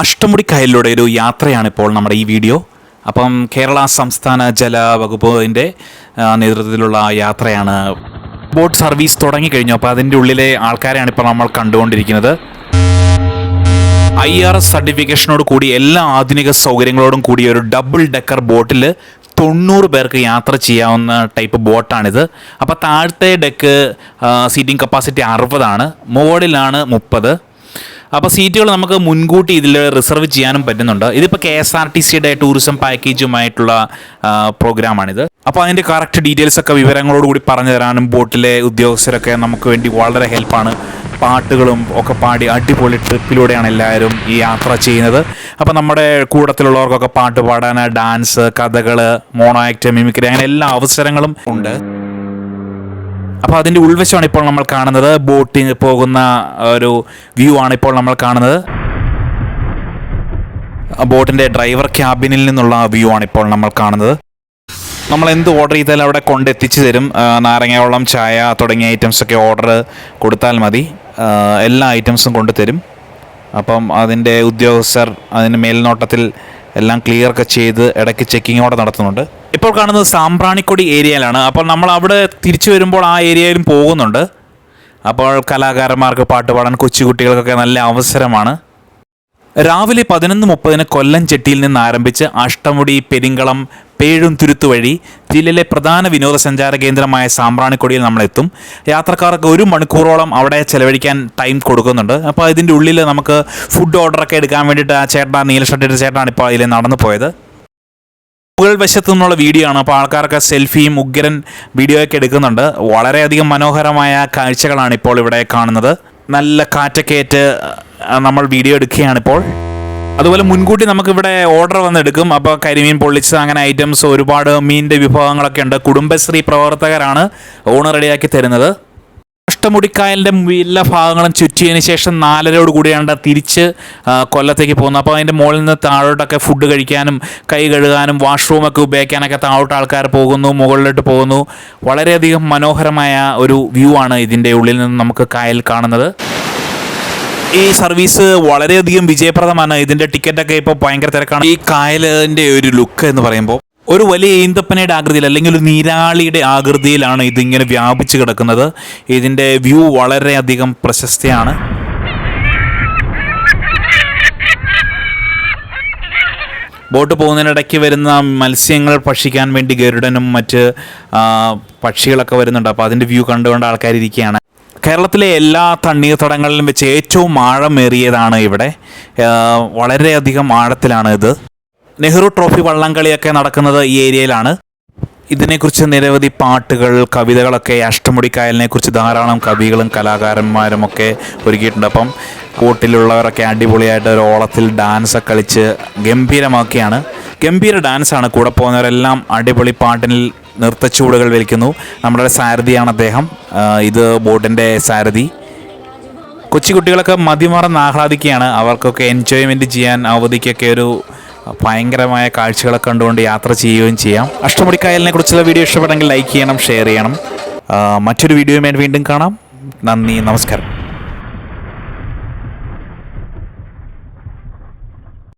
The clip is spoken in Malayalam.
അഷ്ടമുടി കായലിലൂടെ ഒരു യാത്രയാണ് ഇപ്പോൾ നമ്മുടെ ഈ വീഡിയോ. അപ്പം കേരള സംസ്ഥാന ജല വകുപ്പിന്റെ നേതൃത്വത്തിലുള്ള യാത്രയാണ് ബോട്ട് സർവീസ് തുടങ്ങിക്കഴിഞ്ഞു. അപ്പോൾ അതിന്റെ ഉള്ളിലെ ആൾക്കാരെയാണ് ഇപ്പോൾ നമ്മൾ കണ്ടുകൊണ്ടിരിക്കുന്നത്. ഐ ആർ എസ് സർട്ടിഫിക്കേഷനോട് കൂടി എല്ലാ ആധുനിക സൗകര്യങ്ങളോടും കൂടി ഒരു ഡബിൾ ഡെക്കർ ബോട്ടിൽ തൊണ്ണൂറ് പേർക്ക് യാത്ര ചെയ്യാവുന്ന ടൈപ്പ് ബോട്ടാണിത്. അപ്പോൾ താഴത്തെ ഡെക്ക് സീറ്റിംഗ് കപ്പാസിറ്റി അറുപതാണ് മുകളിലാണ് മുപ്പത്. അപ്പോൾ സീറ്റുകൾ നമുക്ക് മുൻകൂട്ടി ഇതിൽ റിസർവ് ചെയ്യാനും പറ്റുന്നുണ്ട്. ഇതിപ്പോൾ കെ എസ് ആർ ടി സിയുടെ ടൂറിസം പാക്കേജുമായിട്ടുള്ള പ്രോഗ്രാമാണിത് അപ്പോൾ അതിന്റെ കറക്റ്റ് ഡീറ്റെയിൽസ് ഒക്കെ വിവരങ്ങളോട് കൂടി പറഞ്ഞു തരാനും ബോട്ടിലെ ഉദ്യോഗസ്ഥരൊക്കെ നമുക്ക് വേണ്ടി വളരെ ഹെൽപ്പാണ് പാട്ടുകളും ഒക്കെ പാടി അടിപൊളി ട്രിപ്പിലൂടെയാണ് എല്ലാവരും ഈ യാത്ര ചെയ്യുന്നത്. അപ്പോൾ നമ്മുടെ കൂടത്തിലുള്ളവർക്കൊക്കെ പാട്ട് പാടാൻ ഡാൻസ് കഥകൾ മോണോ ആക്ട് മിമിക്രി അങ്ങനെ എല്ലാ അവസരങ്ങളും ഉണ്ട്. അപ്പോൾ അതിന്റെ ഉൾവശമാണ് ഇപ്പോൾ നമ്മൾ കാണുന്നത്. ബോട്ടിങ് പോകുന്ന ഒരു വ്യൂ ആണ് ഇപ്പോൾ നമ്മൾ കാണുന്നത്. ബോട്ടിന്റെ ഡ്രൈവർ ക്യാബിനിൽ നിന്നുള്ള വ്യൂ ആണ് ഇപ്പോൾ നമ്മൾ കാണുന്നത്. നമ്മൾ എന്ത് ഓർഡർ ചെയ്താലും അവിടെ കൊണ്ടെത്തിച്ചു തരും. നാരങ്ങാവെള്ളം നാരങ്ങ വെള്ളം ചായ തുടങ്ങിയ ഐറ്റംസ് ഒക്കെ ഓർഡർ കൊടുത്താൽ മതി. എല്ലാ ഐറ്റംസും കൊണ്ടുതരും അപ്പം അതിന്റെ ഉദ്യോഗസ്ഥർ അതിന് മേൽനോട്ടത്തിൽ എല്ലാം ക്ലിയർ ഒക്കെ ചെയ്ത് ഇടയ്ക്ക് ചെക്കിങ്ങോടെ നടത്തുന്നുണ്ട്. ഇപ്പോൾ കാണുന്നത് സാമ്പ്രാണിക്കൊടി ഏരിയയിലാണ്. അപ്പോൾ നമ്മൾ അവിടെ തിരിച്ചു വരുമ്പോൾ ആ ഏരിയയിലും പോകുന്നുണ്ട്. അപ്പോൾ കലാകാരന്മാർക്ക് പാട്ട് പാടാൻ കൊച്ചുകുട്ടികൾക്കൊക്കെ നല്ല അവസരമാണ്. രാവിലെ പതിനൊന്ന് മുപ്പതിന് കൊല്ലം ചെട്ടിയിൽ നിന്ന് ആരംഭിച്ച് അഷ്ടമുടി പെരിങ്കളം പേഴും തുരുത്തു വഴി ജില്ലയിലെ പ്രധാന വിനോദസഞ്ചാര കേന്ദ്രമായ സാമ്പ്രാണിക്കൊടിയിൽ നമ്മളെത്തും. യാത്രക്കാർക്ക് ഒരു മണിക്കൂറോളം അവിടെ ചെലവഴിക്കാൻ ടൈം കൊടുക്കുന്നുണ്ട്. അപ്പോൾ ഇതിന്റെ ഉള്ളിൽ നമുക്ക് ഫുഡ് ഓർഡറൊക്കെ എടുക്കാൻ വേണ്ടിയിട്ട് ആ ചേട്ടൻ നീല ഷർട്ടിട്ട് ചേട്ടനാണ് ഇപ്പോൾ അതിൽ നടന്നു പോയത്. മുകൾ വശത്തു നിന്നുള്ള വീഡിയോ ആണ്. അപ്പോൾ ആൾക്കാർക്ക് സെൽഫിയും ഉഗ്രൻ വീഡിയോ ഒക്കെ എടുക്കുന്നുണ്ട്. വളരെയധികം മനോഹരമായ കാഴ്ചകളാണ് ഇപ്പോൾ ഇവിടെ കാണുന്നത്. നല്ല കാറ്റക്കേറ്റ് ആ, നമ്മൾ വീഡിയോ എടുക്കുകയാണിപ്പോൾ അതുപോലെ മുൻകൂട്ടി നമുക്കിവിടെ ഓർഡർ വന്നെടുക്കും. അപ്പോൾ കരിമീൻ പൊള്ളിച്ച അങ്ങനെ ഐറ്റംസ് ഒരുപാട് മീനിന്റെ വിഭവങ്ങളൊക്കെ ഉണ്ട്. കുടുംബശ്രീ പ്രവർത്തകരാണ് ഓണർ റെഡിയാക്കി തരുന്നത്. അഷ്ടമുടിക്കായലിന്റെ എല്ലാ ഭാഗങ്ങളും ചുറ്റിയതിന് ശേഷം നാലരയോട് കൂടിയാണ് തിരിച്ച് കൊല്ലത്തേക്ക് പോകുന്നത് അപ്പോൾ അതിന്റെ മുകളിൽ നിന്ന് താഴോട്ടൊക്കെ ഫുഡ് കഴിക്കാനും കൈ കഴുകാനും വാഷ്റൂമൊക്കെ ഉപയോഗിക്കാനൊക്കെ താഴോട്ട് ആൾക്കാർ പോകുന്നു മുകളിലോട്ട് പോകുന്നു. വളരെയധികം മനോഹരമായ ഒരു വ്യൂ ആണ് ഇതിന്റെ ഉള്ളിൽ നിന്ന് നമുക്ക് കായൽ കാണുന്നത്. ഈ സർവീസ് വളരെയധികം വിജയപ്രദമാണ്. ഇതിന്റെ ടിക്കറ്റ് ഒക്കെ ഇപ്പോൾ ഭയങ്കര തിരക്കാണ്. ഈ കായലിന്റെ ഒരു ലുക്ക് എന്ന് പറയുമ്പോൾ ഒരു വലിയ ഈന്തപ്പനയുടെ ആകൃതിയിൽ അല്ലെങ്കിൽ ഒരു നീരാളിയുടെ ആകൃതിയിലാണ് ഇതിങ്ങനെ വ്യാപിച്ചു കിടക്കുന്നത്. ഇതിന്റെ വ്യൂ വളരെയധികം പ്രശസ്തയാണ്. ബോട്ട് പോകുന്നതിനിടയ്ക്ക് വരുന്ന മത്സ്യങ്ങൾ ഭക്ഷിക്കാൻ വേണ്ടി ഗരുഡനും മറ്റ് പക്ഷികളൊക്കെ വരുന്നുണ്ട്. അപ്പോൾ അതിന്റെ വ്യൂ കണ്ടുകൊണ്ട് ആൾക്കാർ ഇരിക്കുകയാണ് കേരളത്തിലെ എല്ലാ തണ്ണീർത്തടങ്ങളിലും വെച്ച് ഏറ്റവും ആഴമേറിയതാണ് ഇവിടെ. വളരെയധികം ആഴത്തിലാണ് ഇത്. നെഹ്റു ട്രോഫി വള്ളംകളിയൊക്കെ നടക്കുന്നത് ഈ ഏരിയയിലാണ്. ഇതിനെക്കുറിച്ച് നിരവധി പാട്ടുകൾ കവിതകളൊക്കെ അഷ്ടമുടിക്കായലിനെ കുറിച്ച് ധാരാളം കവികളും കലാകാരന്മാരും ഒക്കെ ഒരുക്കിയിട്ടുണ്ട്. അപ്പം കൂട്ടിലുള്ളവരൊക്കെ അടിപൊളിയായിട്ട് ഒരു ഓളത്തിൽ ഡാൻസ് കളിച്ച് ഗംഭീരമാക്കിയാണ്. ഗംഭീര ഡാൻസാണ് കൂടെ പോകുന്നവരെല്ലാം അടിപൊളി പാട്ടിൽ നൃത്തച്ചുവടുകൾ വലിക്കുന്നു നമ്മുടെ സാരഥിയാണ് അദ്ദേഹം. ഇത് ബോട്ടിന്റെ സാരഥി. കൊച്ചുകുട്ടികളൊക്കെ മതിമറന്ന് ആഹ്ലാദിക്കുകയാണ്. അവർക്കൊക്കെ എൻജോയ്മെന്റ് ചെയ്യാൻ അവധിക്കൊക്കെ ഒരു ഭയങ്കരമായ കാഴ്ചകളൊക്കെ കണ്ടുകൊണ്ട് യാത്ര ചെയ്യുകയും ചെയ്യാം. അഷ്ടമുടിക്കായലിനെ കുറിച്ചുള്ള വീഡിയോ ഇഷ്ടപ്പെട്ടെങ്കിൽ ലൈക്ക് ചെയ്യണം ഷെയർ ചെയ്യണം. മറ്റൊരു വീഡിയോയുമായി വീണ്ടും കാണാം. നന്ദി നമസ്കാരം.